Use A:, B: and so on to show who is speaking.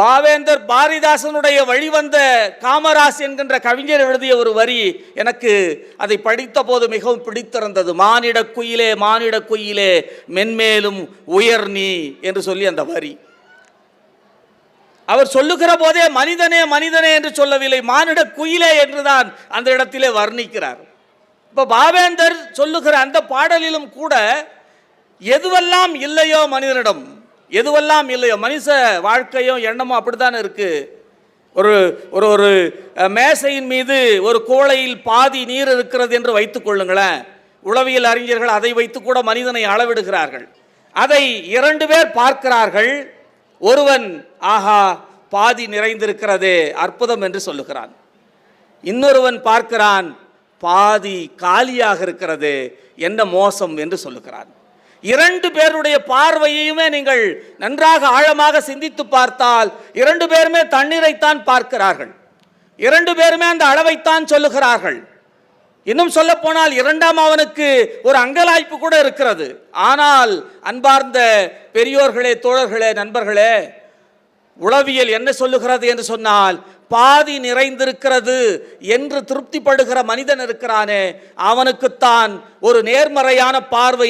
A: பாவேந்தர் பாரிதாசனுடைய வழிவந்த காமராஸ் என்கின்ற கவிஞர் எழுதிய ஒரு வரி எனக்கு அதை படித்த போது மிகவும் பிடித்திருந்தது. மானிட குயிலே மானிட குயிலே மென்மேலும் உயர் நீ என்று சொல்லி அந்த வரி. அவர் சொல்லுகிற போதே மனிதனே மனிதனே என்று சொல்லவில்லை. மானிட குயிலே என்றுதான் அந்த இடத்திலே வர்ணிக்கிறார். இப்போ பாவேந்தர் சொல்லுகிற அந்த பாடலிலும் கூட எதுவெல்லாம் இல்லையோ மனிதனிடம் எதுவெல்லாம் இல்லையோ மனுஷ வாழ்க்கையும் எண்ணமும் அப்படித்தான் இருக்குது ஒரு ஒரு ஒரு மேசையின் மீது ஒரு கோளையில் பாதி நீர் இருக்கிறது என்று வைத்துக் கொள்ளுங்களேன். உளவியல் அறிஞர்கள் அதை வைத்து கூட மனிதனை அளவிடுகிறார்கள். அதை இரண்டு பேர் பார்க்கிறார்கள். ஒருவன் ஆஹா பாதி நிறைந்திருக்கிறது அற்புதம் என்று சொல்லுகிறான். இன்னொருவன் பார்க்கிறான் பாதி காலியாக இருக்கிறது என்ன மோசம் என்று சொல்லுகிறான். இரண்டு பேருடைய பார்வையுமே நீங்கள் நன்றாக ஆழமாக சிந்தித்து பார்த்தால் இரண்டு பேருமே தண்ணீரைத்தான் பார்க்கிறார்கள். இரண்டு பேருமே அந்த அளவைத்தான் சொல்லுகிறார்கள். இன்னும் சொல்ல போனால் இரண்டாம் அவனுக்கு ஒரு அங்கலாய்ப்பு கூட இருக்கிறது. ஆனால் அன்பார்ந்த பெரியோர்களே தோழர்களே நண்பர்களே உளவியல் என்ன சொல்லுகிறது என்று சொன்னால் பாதி நிறைந்திருக்கிறது என்று திருப்திப்படுகிற மனிதன் இருக்கிறானே அவனுக்குத்தான் ஒரு நேர்மறையான பார்வை